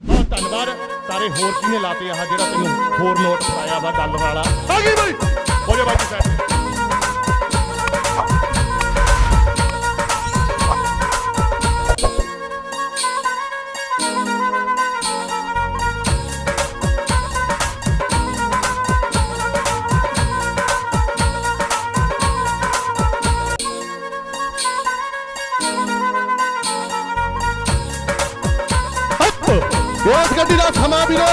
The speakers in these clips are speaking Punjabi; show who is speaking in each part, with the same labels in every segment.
Speaker 1: ਬਹੁਤ ਧੰਨਵਾਦ। ਸਾਰੇ ਹੋਰ ਕਿਹਨੇ ਲਾਤੇ ਆਹ ਜਿਹੜਾ ਤੈਨੂੰ ਹੋਰ ਨੋਟ ਫੜਾਇਆ ਵਾ ਗੱਲ ਵਾਲਾ? ਆ ਗਈ ਉਸ ਗੱਡੀ ਦਾ ਸਮਾਂ ਵੀਰੋ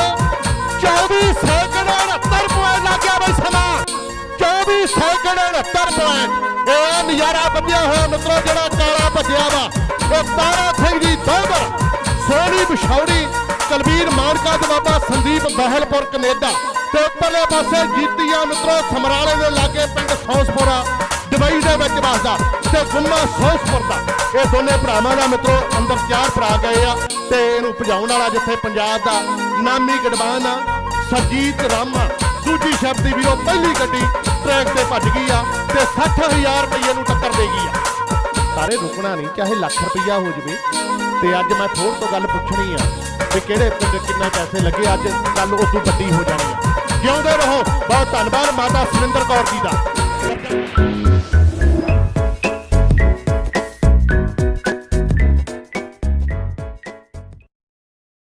Speaker 1: 24 ਸੈਕਿੰਡ 69 ਪੁਆਇੰਟ ਲੱਗ ਗਿਆ ਬਈ ਸਮਾਂ 24 ਸੈਕਿੰਡ 69 ਪੁਆਇੰਟ ਇਹ ਨਜ਼ਾਰਾ ਵੱਜਿਆ ਹੋਇਆ ਮਿੱਤਰੋ ਜਿਹੜਾ ਕਾਲਾ ਭੱਜਿਆ ਵਾ ਉਹ ਤਾਰਾ ਸਿੰਘ ਜੀ ਦੋਹਰ ਸੋਨੀ ਬਿਸ਼ੌੜੀ ਕਲਬੀਰ ਮਾਨਕਾ ਦੇ ਬਾਬਾ ਸੰਦੀਪ ਬਹਿਲਪੁਰ ਕੈਨੇਡਾ ਤੇ ਉੱਪਰਲੇ ਪਾਸੇ ਜੀਤੀਆਂ ਮਿੱਤਰੋ ਸਮਰਾਲੇ ਦੇ ਲਾਗੇ ਪਿੰਡ ਸੌਸਪੁਰਾ ਦੁਬਈ ਦੇ ਵਿੱਚ ਵਸਦਾ ਤੇ ਗੁੰਮਾ ਸੌਸਪੁਰ ਇਹ ਦੋਨੇ ਭਰਾਵਾਂ ਦਾ ਮਿੱਤਰੋ, ਅੰਦਰ ਚਾਰ ਭਰਾ ਗਏ ਆ ਤੇ ਇਹਨੂੰ ਭਜਾਉਣ ਵਾਲਾ ਜਿੱਥੇ ਪੰਜਾਬ ਦਾ ਨਾਮੀ ਗੜਬਾਨ ਆ, ਸਰਜੀਤ ਰਾਮਾ ਦੂਜੀ ਸ਼ਬਦ ਵੀਰੋ, ਪਹਿਲੀ ਗੱਡੀ ਟਰੈਕ ਤੇ ਭੱਜ ਗਈ ਆ ਤੇ 60000 ਰੁਪਏ ਨੂੰ ਟੱਕਰ ਦੇ ਗਈ ਆ। ਸਾਰੇ ਰੁਕਣਾ ਨਹੀਂ, ਚਾਹੇ ਲੱਖ ਰੁਪਈਆ ਹੋ ਜਵੇ। ਤੇ ਅੱਜ ਮੈਂ ਥੋੜ ਤੋਂ ਗੱਲ ਪੁੱਛਣੀ ਆ ਕਿ ਕਿਹੜੇ ਪਿੰਡ ਕਿੰਨੇ ਪੈਸੇ ਲੱਗੇ ਅੱਜ ਗੱਲ ਉਦੋਂ ਵੱਡੀ ਹੋ ਜਾਣੀ ਆ। ਜਿਉਂਦੇ ਰਹੋ। ਬਹੁਤ ਧੰਨਵਾਦ ਮਾਤਾ ਸੁਰਿੰਦਰ ਕੌਰ ਜੀ ਦਾ।